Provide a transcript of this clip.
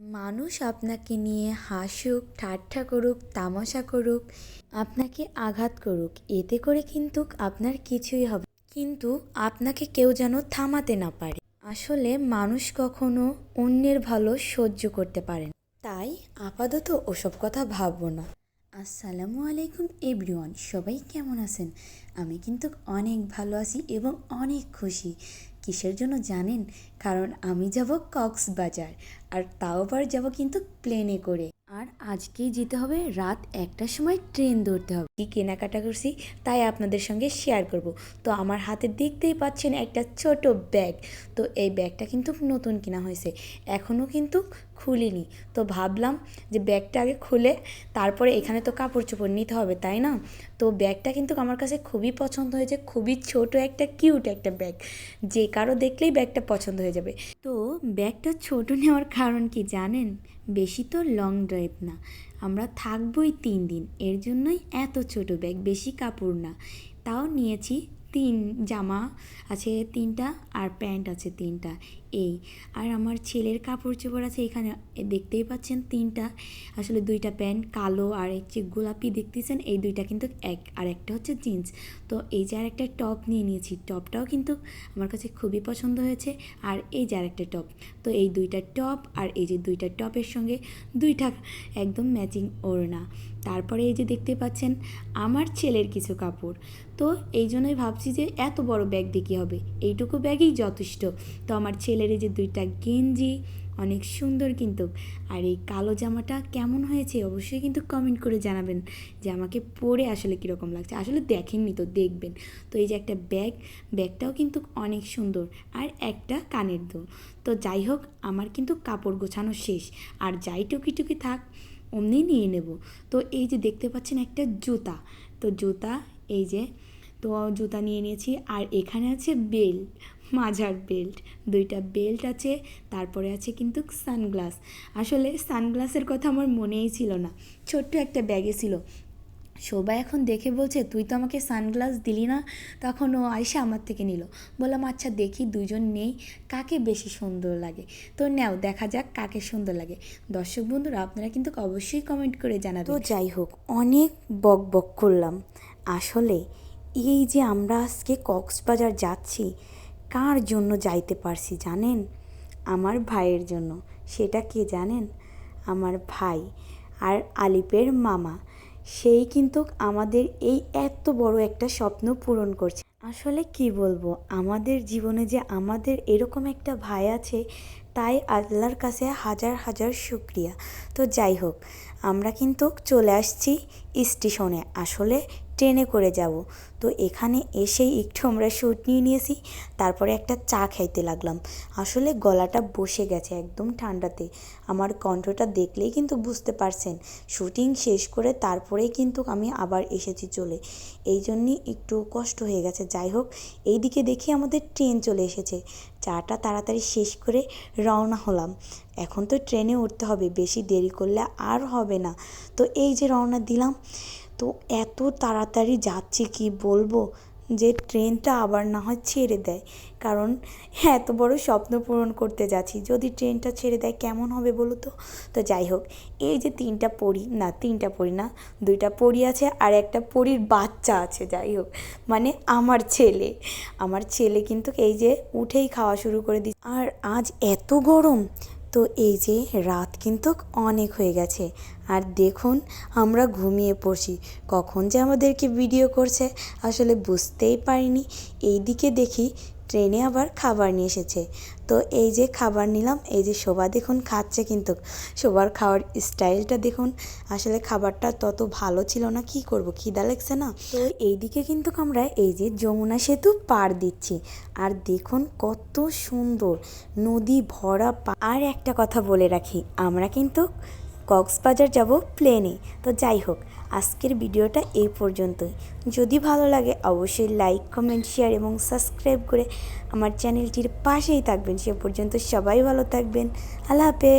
মানুষ আপনাকে নিয়ে হাসুক, ঠাট্টা করুক, তামাশা করুক, আপনাকে আঘাত করুক, এতে করে কিন্তু আপনার কিছুই হবে কিন্তু আপনাকে কেউ যেন থামাতে না পারে। আসলে মানুষ কখনো অন্যের ভালো সহ্য করতে পারে না। তাই আপাতত ওসব কথা ভাববো না। আসসালামু আলাইকুম এভরিওয়ান, সবাই কেমন আছেন? আমি কিন্তু অনেক ভালো আছি এবং অনেক খুশি। কিসের জন্য জানেন? কারণ আমি যাব কক্সবাজার, আর তাও আবার যাব কিন্তু প্লেনে করে। আর আজকেই যেতে হবে, রাত একটার সময় ট্রেন ধরতে হবে। কি কেনাকাটা করছি, তাই আপনাদের সঙ্গে শেয়ার করব। তো আমার হাতে দেখতেই পাচ্ছেন একটা ছোট ব্যাগ। তো এই ব্যাগটা কিন্তু নতুন কেনা হয়েছে। এখনও কিন্তু খুলিনি। তো ভাবলাম যে ব্যাগটা আগে খুলে তারপরে এখানে তো কাপড় চোপড় নিতে হবে, তাই না? তো ব্যাগটা কিন্তু আমার কাছে খুবই পছন্দ হয়েছে, খুবই ছোট একটা, কিউট একটা ব্যাগ। যে কারও দেখলেই ব্যাগটা পছন্দ হয়ে যাবে। তো ব্যাগটা ছোট নেওয়ার কারণ কি জানেন? বেশি তো লং ড্রাইভ না। আমরা থাকবই তিন দিন, এর জন্যই এত ছোট ব্যাগ, বেশি কাপড় না। তাও নিয়েছি তিন জামা আছে তিনটা আর প্যান্ট আছে তিনটা, এই। আর আমার ছেলের কাপড় চোপড় আছে এখানে দেখতেই পাচ্ছেন তিনটা। আসলে দুইটা প্যান্ট, কালো আর যে গোলাপি দেখতেছেন, এই দুইটা কিন্তু এক, আর একটা হচ্ছে জিন্স। তো এই যে আর একটা টপ নিয়ে নিয়েছি, টপটাও কিন্তু আমার কাছে খুবই পছন্দ হয়েছে। আর এই যে আর একটা টপ, তো এই দুইটা টপ আর এই যে দুইটা টপের সঙ্গে দুইটা একদম ম্যাচিং ওড়না। তারপরে এই যে দেখতে পাচ্ছেন আমার ছেলের কিছু কাপড় তো এই জন্যই ভাবছি যে এত বড় ব্যাগ দিয়ে কী হবে? এইটুকু ব্যাগই যথেষ্ট। তো আমার ছেলের যে দুইটা গেঞ্জি, অনেক সুন্দর কিন্তু। আর এই কালো জামাটা কেমন হয়েছে অবশ্যই কিন্তু কমেন্ট করে জানাবেন যে আমাকে পরে আসলে কীরকম লাগছে। আসলে দেখেননি তো, দেখবেন। তো এই যে একটা ব্যাগ ব্যাগটাও কিন্তু অনেক সুন্দর। আর একটা কানের দুল। তো যাই হোক, আমার কিন্তু কাপড় গোছানো শেষ। আর যাই টুকি টুকি থাক, অমনি নিয়ে নেব। তো এই যে দেখতে পাচ্ছেন একটা জুতা। তো জুতা এই যে, তো জুতা নিয়ে নিয়েছি। আর এখানে আছে বেল্ট মাঝার বেল্ট। দুইটা বেল্ট আছে, তারপরে আছে কিন্তু সানগ্লাস। আসলে সানগ্লাসের কথা আমার মনেই ছিল না। ছোট্ট একটা ব্যাগে ছিল। সবাই এখন দেখে বলছে, তুই তো আমাকে সানগ্লাস দিলি না? তখন ও আয়সা আমার থেকে নিল। বললাম আচ্ছা দেখি দুজন নেই। কাকে বেশি সুন্দর লাগে? তো নেও, দেখা যাক কাকে সুন্দর লাগে। দর্শক বন্ধুরা, আপনারা কিন্তু অবশ্যই কমেন্ট করে জানাবেন। তো যাই হোক, অনেক বক বক করলাম। আসলে এই যে আমরা আজকে কক্সবাজার যাচ্ছি, কার জন্য যাইতে পারছি জানেন? আমার ভাইয়ের জন্য। সেটা কে জানেন? আমার ভাই আর আলিপের মামা। সেই কিন্তু আমাদের এই এত বড় একটা স্বপ্ন পূরণ করছে। আসলে কি বলব, আমাদের জীবনে যে আমাদের এরকম একটা ভাই আছে, তাই আল্লাহর কাছে হাজার হাজার শুক্রিয়া। তো যাই হোক, আমরা কিন্তু চলে আসছি স্টেশনে। আসলে ট্রেনে করে যাব। তো এখানে এসেই একটু আমরা শ্যুট নিয়ে নিয়েছি, তারপরে একটা চা খাইতে লাগলাম। আসলে গলাটা বসে গেছে একদম ঠান্ডাতে। আমার কণ্ঠটা দেখলেই কিন্তু বুঝতে পারছেন। শ্যুটিং শেষ করে তারপরেই কিন্তু আমি আবার এসেছি চলে। এই জন্যই একটু কষ্ট হয়ে গেছে। যাই হোক এই দিকে দেখি আমাদের ট্রেন চলে এসেছে। চাটা তাড়াতাড়ি শেষ করে রওনা হলাম। এখন তো ট্রেনে উঠতে হবে, বেশি দেরি করলে আর হবে না। তো এই যে রওনা দিলাম তো এত তাড়াতাড়ি যাচ্ছি কি বলব যে ট্রেনটা আবার না হয় ছেড়ে দেয়। কারণ এত বড় স্বপ্ন পূরণ করতে যাচ্ছি। যদি ট্রেনটা ছেড়ে দেয় কেমন হবে বলো তো? তো যাই হোক, এই যে তিনটা পরি, না তিনটা পরি না, দুইটা পরি আছে আর একটা পরির বাচ্চা আছে, যাই হোক। মানে আমার ছেলে আমার ছেলে কিন্তু এই যে উঠেই খাওয়া শুরু করে দিচ্ছে। আর আজ এত গরম, তো এই যে রাত কিন্তু অনেক হয়ে গেছে। আর দেখুন, আমরা ঘুমিয়ে পড়ছি। কখন যে আমাদেরকে ভিডিও করছে, আসলে বুঝতেই পারিনি। এই দিকে দেখি, ট্রেনে আবার খাবার নিয়ে এসেছে। তো এই যে খাবার নিলাম, এই যে শোভা দেখুন খাচ্ছে কিন্তু। শোবার খাওয়ার স্টাইলটা দেখুন, আসলে খাবারটা তত ভালো ছিল না, কি করব, খিদা লাগছে না? তো এইদিকে কিন্তু আমরা এই যে যমুনা সেতু পার দিচ্ছি। আর দেখুন কত সুন্দর, নদী ভরা আর একটা কথা বলে রাখি, আমরা কিন্তু কক্সবাজার যাব প্লেনে। তো যাই হোক, আজকের ভিডিওটা এই পর্যন্তই। যদি ভালো লাগে, অবশ্যই লাইক, কমেন্ট, শেয়ার এবং সাবস্ক্রাইব করে আমার চ্যানেলটির পাশেই থাকবেন। সে পর্যন্ত সবাই ভালো থাকবেন। আল্লাহ হাফেজ।